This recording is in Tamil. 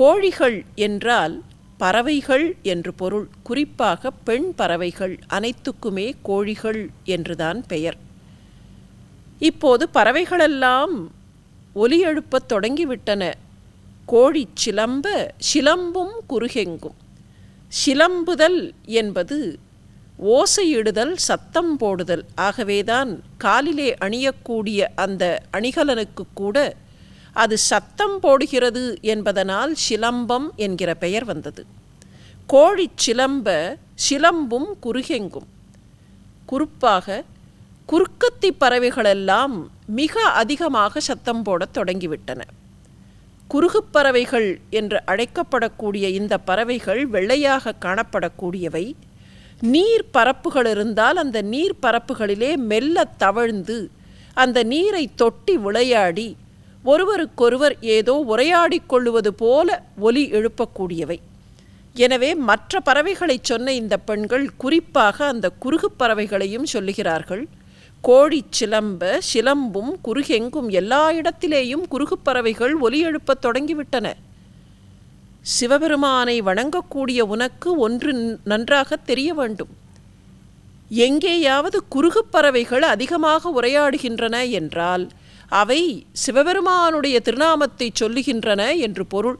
கோழிகள் என்றால் பறவைகள் என்று பொருள். குறிப்பாக பெண் பறவைகள் அனைத்துக்குமே கோழிகள் என்றுதான் பெயர். இப்போது பறவைகளெல்லாம் ஒலி எழுப்பத் தொடங்கிவிட்டன. கோழி சிலம்ப சிலம்பும் குறுகெங்கும். சிலம்புதல் என்பது ஓசையிடுதல் சத்தம் போடுதல். ஆகவேதான் காலிலே அணியக்கூடிய அந்த அணிகலனுக்கு கூட அது சத்தம் போடுகிறது என்பதனால் சிலம்பம் என்கிற பெயர் வந்தது. கோழி சிலம்ப சிலம்பும் குறுகெங்கும். குறிப்பாக குறுக்கத்தி பறவைகளெல்லாம் மிக அதிகமாக சத்தம் போடத் தொடங்கிவிட்டன. குறுகுப் பறவைகள் என்று அழைக்கப்படக்கூடிய இந்த பறவைகள் வெள்ளையாக காணப்படக்கூடியவை. நீர் பரப்புகள் இருந்தால் அந்த நீர் பரப்புகளிலே மெல்ல தவழ்ந்து அந்த நீரை தொட்டி விளையாடி ஒருவருக்கொருவர் ஏதோ உரையாடிக் கொள்ளுவது போல ஒலி எழுப்பக்கூடியவை. எனவே மற்ற பறவைகளைச் சொன்ன இந்த பெண்கள் குறிப்பாக அந்த குறுகு பறவைகளையும் சொல்லுகிறார்கள். கோழி சிலம்ப சிலம்பும் குறுகெங்கும் எல்லா இடத்திலேயும் குறுகு பறவைகள் ஒலி எழுப்பத் தொடங்கிவிட்டன. சிவபெருமானை வணங்கக்கூடிய உனக்கு ஒன்று நன்றாக தெரிய வேண்டும். எங்கேயாவது குறுகு பறவைகள் அதிகமாக உரையாடுகின்றன என்றால் அவை சிவபெருமானுடைய திருநாமத்தை சொல்லுகின்றன என்று பொருள்.